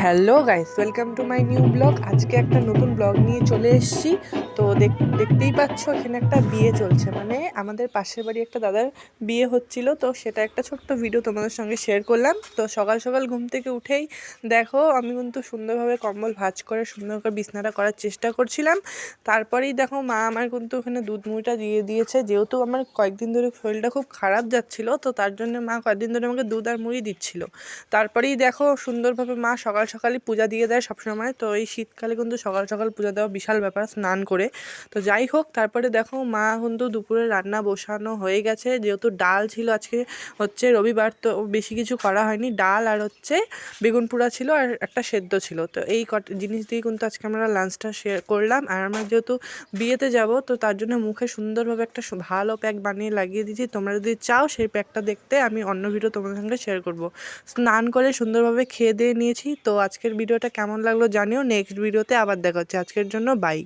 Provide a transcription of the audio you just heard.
Hello guys welcome to my new blog আজকে একটা নতুন ব্লগ নিয়ে চলে এসেছি। তো দেখ- দেখতেই পাচ্ছ, এখানে একটা বিয়ে চলছে। মানে আমাদের পাশের বাড়ি একটা দাদার বিয়ে হচ্ছিল, তো সেটা একটা ছোট্ট ভিডিও তোমাদের সঙ্গে শেয়ার করলাম। তো সকাল সকাল ঘুম থেকে উঠেই দেখো, আমি কিন্তু সুন্দরভাবে কম্বল ভাঁজ করে, সুন্দর করে বিছনাটা করার চেষ্টা করছিলাম। তারপরেই দেখো, মা আমার কিন্তু ওখানে দুধ মুড়িটা দিয়ে দিয়েছে। যেহেতু আমার কয়েকদিন ধরে শরীরটা খুব খারাপ যাচ্ছিল, তো তার জন্য মা কয়েকদিন ধরে আমাকে দুধ আর মুড়ি দিচ্ছিল। তারপরেই দেখো, সুন্দরভাবে মা সকাল সকালই পূজা দিয়ে দেয় সবসময়। তো এই শীতকালে কিন্তু সকাল সকাল পূজা দেওয়া বিশাল ব্যাপার, স্নান করে। তো যাই হোক, তারপরে দেখো মা কিন্তু দুপুরে রান্না বসানো হয়ে গেছে। যেহেতু ডাল ছিল আজকে হচ্ছে রবিবার, তো বেশি কিছু করা হয়নি। ডাল আর হচ্ছে বেগুন পোড়া ছিল আর একটা সেদ্ধ ছিল। তো এই জিনিস দিয়ে কিন্তু আজকে আমরা লাঞ্চটা শেয়ার করলাম। আর আমরা যেহেতু বিয়েতে যাব, তো তার জন্য মুখে সুন্দরভাবে একটা ভালো প্যাক বানিয়ে লাগিয়ে দিয়েছি। তোমরা যদি চাও সেই প্যাকটা দেখতে, আমি অন্য ভিডিও তোমাদের সঙ্গে শেয়ার করব। স্নান করে সুন্দরভাবে খেয়ে দিয়ে নিয়েছি। তো আজকের ভিডিওটা কেমন লাগল জানিও। নেক্সট ভিডিওতে আবার দেখা হচ্ছে। আজকের জন্য বাই